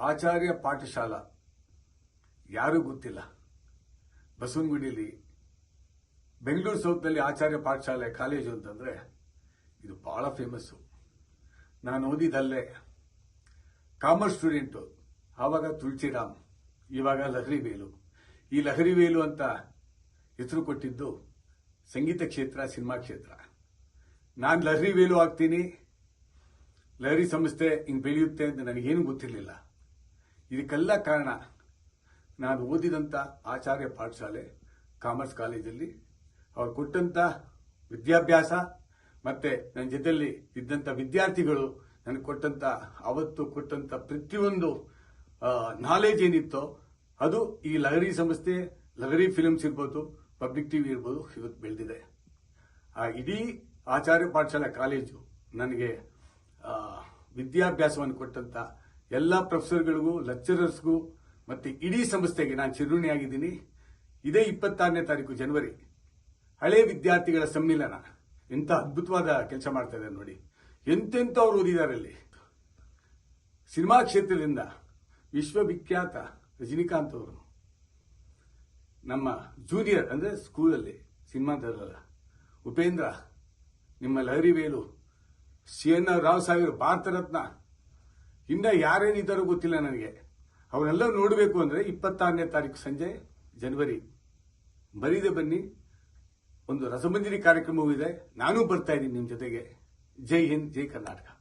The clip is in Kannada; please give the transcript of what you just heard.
ಆಚಾರ್ಯ ಪಾಠಶಾಲಾ. ಯಾರೂ ಗೊತ್ತಿಲ್ಲ. ಬಸವನಗುಡಿಯಲ್ಲಿ ಬೆಂಗಳೂರು ಸೌತ್ನಲ್ಲಿ ಆಚಾರ್ಯ ಪಾಠಶಾಲೆ ಕಾಲೇಜು ಅಂತಂದ್ರೆ ಇದು ಬಹಳ ಫೇಮಸ್ಸು ನಾನು ಓದಿದಲ್ಲೇ ಕಾಮರ್ಸ್ ಸ್ಟೂಡೆಂಟು, ಆವಾಗ ತುಳಸಿರಾಮ್, ಇವಾಗ ಲಹರಿವೇಲು ಈ ಲಹರಿವೇಲು ಅಂತ ಹೆಸರು ಕೊಟ್ಟಿದ್ದು ಸಂಗೀತ ಕ್ಷೇತ್ರ, ಸಿನಿಮಾ ಕ್ಷೇತ್ರ. ನಾನು ಲಹರಿವೇಲು ಆಗ್ತೀನಿ. ಲಹರಿ ಸಂಸ್ಥೆ ಹಿಂಗೆ ಬೆಳೆಯುತ್ತೆ ಅಂತ ನನಗೇನು ಗೊತ್ತಿರಲಿಲ್ಲ. ಇದಕ್ಕೆಲ್ಲ ಕಾರಣ ನಾನು ಓದಿದಂಥ ಆಚಾರ್ಯ ಪಾಠಶಾಲೆ, ಕಾಮರ್ಸ್ ಕಾಲೇಜಲ್ಲಿ. ಅವ್ರು ಕೊಟ್ಟಂಥ ವಿದ್ಯಾಭ್ಯಾಸ ಮತ್ತು ನನ್ನ ಜೊತೆಯಲ್ಲಿ ಇದ್ದಂಥ ವಿದ್ಯಾರ್ಥಿಗಳು ನನಗೆ ಕೊಟ್ಟಂಥ ಅವತ್ತು ಕೊಟ್ಟಂಥ ಪ್ರತಿಯೊಂದು ನಾಲೆಜ್ ಏನಿತ್ತೋ ಅದು ಈ ಲಹರಿ ಸಂಸ್ಥೆ, ಲಹರಿ ಫಿಲ್ಮ್ಸ್ ಇರ್ಬೋದು ಪಬ್ಲಿಕ್ ಟಿವಿ ಇರ್ಬೋದು ಇವತ್ತು ಬೆಳೆದಿದೆ. ಆ, ಇಡೀ ಆಚಾರ್ಯ ಪಾಠಶಾಲಾ ಕಾಲೇಜು ನನಗೆ ವಿದ್ಯಾಭ್ಯಾಸವನ್ನು ಕೊಟ್ಟಂತ ಎಲ್ಲ ಪ್ರೊಫೆಸರ್ಗಳಿಗೂ, ಲೆಕ್ಚರರ್ಸ್ಗೂ, ಮತ್ತು ಇಡೀ ಸಂಸ್ಥೆಗೆ ನಾನು ಚಿರುಣಿಯಾಗಿದ್ದೀನಿ ಇದೇ ಇಪ್ಪತ್ತಾರನೇ ತಾರೀಕು ಜನವರಿ. ಹಳೆ ವಿದ್ಯಾರ್ಥಿಗಳ ಸಮ್ಮಿಲನ. ಎಂಥ ಅದ್ಭುತವಾದ ಕೆಲಸ ಮಾಡ್ತಾ ಇದ್ದಾರೆ ನೋಡಿ. ಎಂತೆಂಥವ್ರು ಓದಿದ್ದಾರೆ ಅಲ್ಲಿ. ಸಿನಿಮಾ ಕ್ಷೇತ್ರದಿಂದ ವಿಶ್ವವಿಖ್ಯಾತ ರಜನಿಕಾಂತ್ ಅವರು. ನಮ್ಮ ಜೂನಿಯರ್, ಅಂದರೆ ಸ್ಕೂಲಲ್ಲಿ ಸಿನಿಮಾದಲ್ಲ ಉಪೇಂದ್ರ, ನಿಮ್ಮ ಲಹರಿ ವೇಲು, ಸಿ ಎನ್ ರಾವ್ ಸಾವಿರ ಭಾರತ ರತ್ನ. ಇನ್ನ ಯಾರೇನಿದ್ದಾರೋ ಗೊತ್ತಿಲ್ಲ ನನಗೆ. ಅವರೆಲ್ಲ ನೋಡಬೇಕು ಅಂದ್ರೆ ಇಪ್ಪತ್ತಾರನೇ ತಾರೀಕು ಸಂಜೆ ಜನವರಿ. ಬರೀದೆ ಬನ್ನಿ. ಒಂದು ರಸಮಂಜರಿ ಕಾರ್ಯಕ್ರಮವೂ ಇದೆ. ನಾನೂ ಬರ್ತಾ ಇದ್ದೀನಿ ನಿಮ್ಮ ಜೊತೆಗೆ. ಜೈ ಹಿಂದ್, ಜೈ ಕರ್ನಾಟಕ.